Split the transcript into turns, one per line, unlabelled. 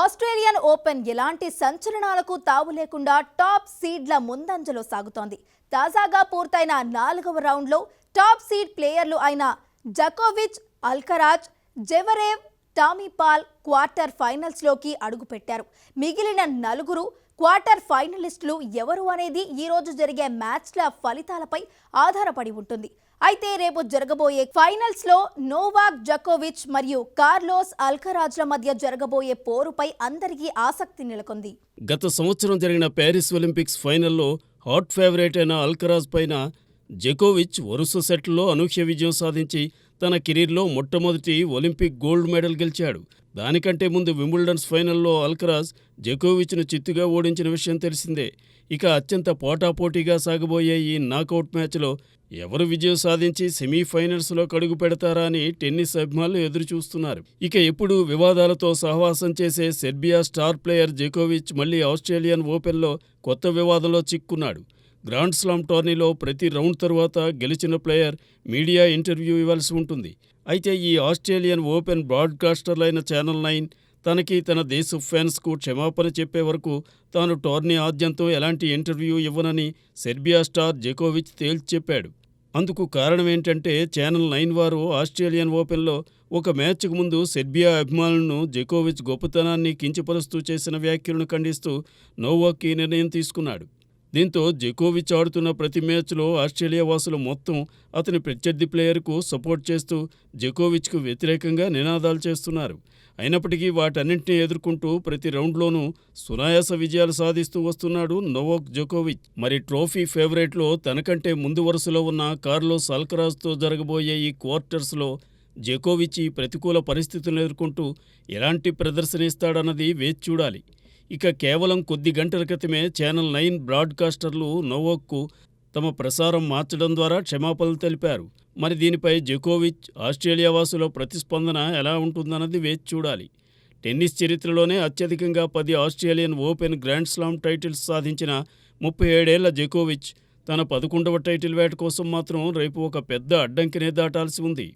Australian open ఎలాంటి సంచలనాలకు తావు లేకుండా టాప్ సీడ్ల ముందంజలో సాగుతోంది. తాజాగా పూర్తయిన నాలుగవ రౌండ్లో టాప్ సీడ్ ప్లేయర్లు అయిన జకోవిచ్ అల్కరాజ్ జెవరేవ్ టామీపాల్ క్వార్టర్ ఫైనల్స్లోకి అడుగుపెట్టారు. మిగిలిన నలుగురు క్వార్టర్ ఫైనలిస్టులు ఎవరు అనేది ఈ రోజు జరిగే మ్యాచ్ల ఫలితాలపై ఆధారపడి ఉంటుంది. అయితే రేపు జరగబోయే ఫైనల్స్లో నోవాక్ జకోవిచ్ మరియు కార్లోస్ అల్కరాజ్ల మధ్య జరగబోయే పోరుపై అందరికీ ఆసక్తి నెలకొంది.
గత సంవత్సరం జరిగిన ప్యారిస్ ఒలింపిక్స్ ఫైనల్లో హాట్ ఫేవరేట్ అయిన అల్కరాజ్ పైన జకోవిచ్ వరుస సెట్లో అనూహ్య విజయం సాధించి తన కెరీర్లో మొట్టమొదటి ఒలింపిక్ గోల్డ్ మెడల్ గెలిచాడు. దానికంటే ముందు వింబుల్డన్స్ ఫైనల్లో అల్కరాజ్ జకోవిచ్ను చిత్తుగా ఓడించిన విషయం తెలిసిందే. ఇక అత్యంత పోటాపోటీగా సాగబోయే ఈ నాకౌట్ మ్యాచ్లో ఎవరు విజయం సాధించి సెమీఫైనల్స్లో కడుగు పెడతారా అని టెన్నిస్ అభిమానులు ఎదురుచూస్తున్నారు. ఇక ఎప్పుడు వివాదాలతో సహవాసం చేసే సెర్బియా స్టార్ ప్లేయర్ జకోవిచ్ మళ్ళీ ఆస్ట్రేలియన్ ఓపెన్లో కొత్త వివాదంలో చిక్కున్నాడు. గ్రాండ్ స్లామ్ టోర్నీలో ప్రతి రౌండ్ తరువాత గెలిచిన ప్లేయర్ మీడియా ఇంటర్వ్యూ ఇవ్వాల్సి ఉంటుంది. అయితే ఈ ఆస్ట్రేలియన్ ఓపెన్ బ్రాడ్కాస్టర్లైన ఛానల్ నైన్ తనకి తన దేశ ఫ్యాన్స్కు క్షమాపణ చెప్పే వరకు తాను టోర్నీ ఆద్యంతో ఎలాంటి ఇంటర్వ్యూ ఇవ్వనని సెర్బియా స్టార్ జెకోవిచ్ తేల్చి చెప్పాడు అందుకు కారణమేంటంటే ఛానల్ నైన్ వారు ఆస్ట్రేలియన్ ఓపెన్లో ఒక మ్యాచ్కు ముందు సెర్బియా అభిమానులను జెకోవిచ్ గొప్పతనాన్ని కించపరుస్తూ చేసిన వ్యాఖ్యలను ఖండిస్తూ నోవాక్ ఈ నిర్ణయం తీసుకున్నాడు. దీంతో జెకోవిచ్ ఆడుతున్న ప్రతి మ్యాచ్లో ఆస్ట్రేలియా వాసులు మొత్తం అతని ప్రత్యర్థి ప్లేయర్కు సపోర్ట్ చేస్తూ జెకోవిచ్కు వ్యతిరేకంగా నినాదాలు చేస్తున్నారు. అయినప్పటికీ వాటన్నింటినీ ఎదుర్కొంటూ ప్రతి రౌండ్లోనూ సునాయాస విజయాలు సాధిస్తూ వస్తున్నాడు నోవోక్ జోకోవిచ్. మరి ట్రోఫీ ఫేవరెట్లో తనకంటే ముందు వరుసలో ఉన్న కార్లోస్ అల్కరాజ్తో జరగబోయే ఈ క్వార్టర్స్లో జెకోవిచ్ ఈ ప్రతికూల పరిస్థితులను ఎదుర్కొంటూ ఎలాంటి ప్రదర్శన ఇస్తాడన్నది వేచి చూడాలి. ఇక కేవలం కొద్ది గంటల క్రితమే ఛానల్ నైన్ బ్రాడ్కాస్టర్లు నోవోక్కు తమ ప్రసారం మార్చడం ద్వారా క్షమాపణలు తెలిపారు. మరి దీనిపై జకోవిచ్ ఆస్ట్రేలియా వాసుల ప్రతిస్పందన ఎలా ఉంటుందన్నది వేచి చూడాలి. టెన్నిస్ చరిత్రలోనే అత్యధికంగా పది Australian open grand slam titles సాధించిన ముప్పై ఏడేళ్ళ జకోవిచ్ తన పదకొండవ టైటిల్ వేట కోసం మాత్రం రేపు ఒక పెద్ద అడ్డంకినే దాటాల్సి ఉంది.